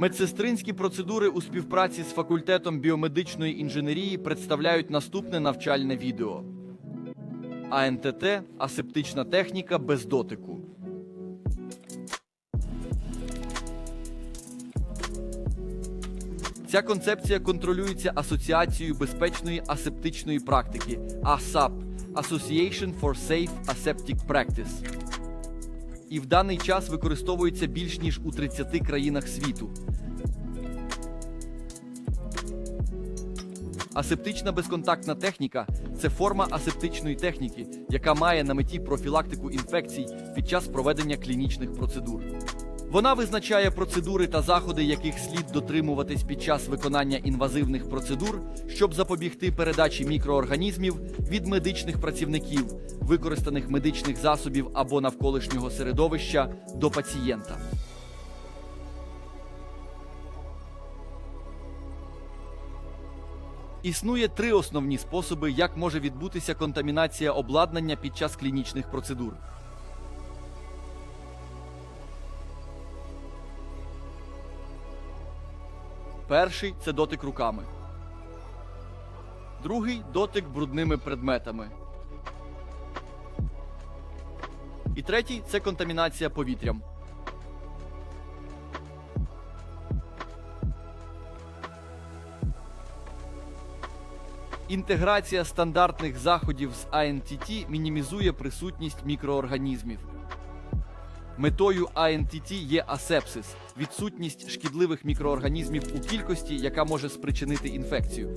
Медсестринські процедури у співпраці з факультетом біомедичної інженерії представляють наступне навчальне відео. АНТТ асептична техніка без дотику. Ця концепція контролюється Асоціацією безпечної асептичної практики ASAP Association for Safe Aseptic Practice. І в даний час використовується більш ніж у 30 країнах світу. Асептична безконтактна техніка це форма асептичної техніки, яка має на меті профілактику інфекцій під час проведення клінічних процедур. Вона визначає процедури та заходи, яких слід дотримуватись під час виконання інвазивних процедур, щоб запобігти передачі мікроорганізмів від медичних працівників, використаних медичних засобів або навколишнього середовища до пацієнта. Існує три основні способи, як може відбутися контамінація обладнання під час клінічних процедур. Перший це дотик руками. Другий дотик брудними предметами. І третій це контамінація повітрям. Інтеграція стандартних заходів з ANTT мінімізує присутність мікроорганізмів. Метою ANTT є асепсис відсутність шкідливих мікроорганізмів у кількості, яка може спричинити інфекцію.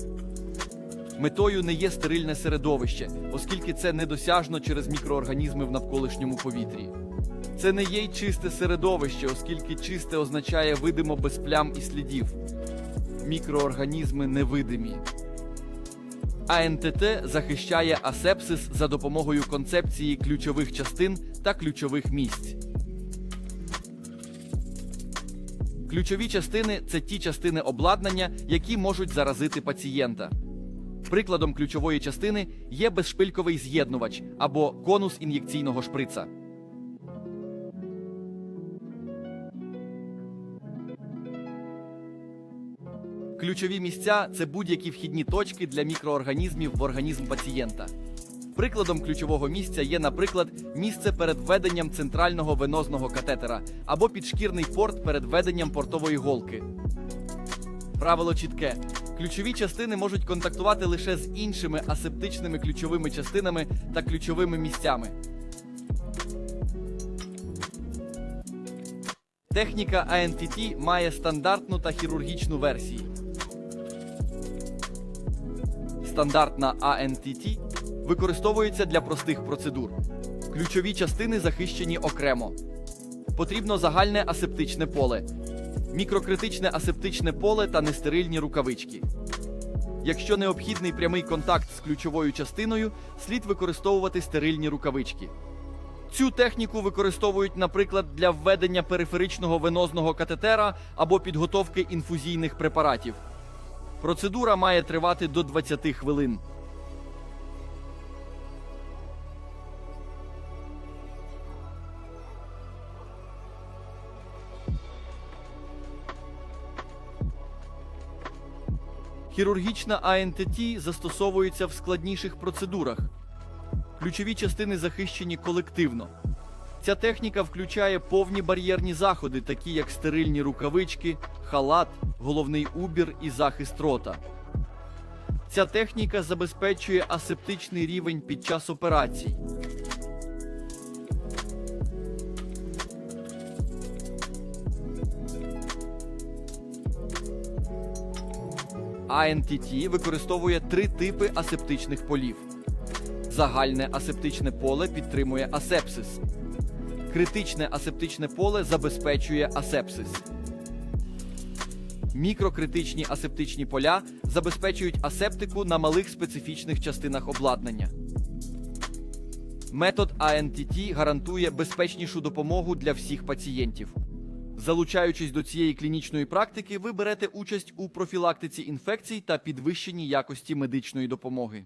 Метою не є стерильне середовище, оскільки це недосяжно через мікроорганізми в навколишньому повітрі. Це не є й чисте середовище, оскільки чисте означає видимо без плям і слідів. Мікроорганізми невидимі. АНТТ захищає асепсис за допомогою концепції ключових частин та ключових місць. Ключові частини це ті частини обладнання, які можуть заразити пацієнта. Прикладом ключової частини є безшпильковий з'єднувач або конус ін'єкційного шприца. Ключові місця це будь-які вхідні точки для мікроорганізмів в організм пацієнта. Прикладом ключового місця є, наприклад, місце перед введенням центрального венозного катетера або підшкірний порт перед введенням портової голки. Правило чітке: ключові частини можуть контактувати лише з іншими асептичними ключовими частинами та ключовими місцями. Техніка ANTT має стандартну та хірургічну версії. Стандартна ANTT використовується для простих процедур. Ключові частини захищені окремо. Потрібно загальне асептичне поле, мікрокритичне асептичне поле та нестерильні рукавички. Якщо необхідний прямий контакт з ключовою частиною, слід використовувати стерильні рукавички. Цю техніку використовують, наприклад, для введення периферичного венозного катетера або підготовки інфузійних препаратів. Процедура має тривати до 20 хвилин. Хірургічна АНТТ застосовується в складніших процедурах. Ключові частини захищені колективно. Ця техніка включає повні бар'єрні заходи, такі як стерильні рукавички, халат, головний убір і захист рота. Ця техніка забезпечує асептичний рівень під час операцій. ANTT використовує три типи асептичних полів. Загальне асептичне поле підтримує асепсис. Критичне асептичне поле забезпечує асепсис. Мікрокритичні асептичні поля забезпечують асептику на малих специфічних частинах обладнання. Метод ANTT гарантує безпечнішу допомогу для всіх пацієнтів. Залучаючись до цієї клінічної практики, ви берете участь у профілактиці інфекцій та підвищенні якості медичної допомоги.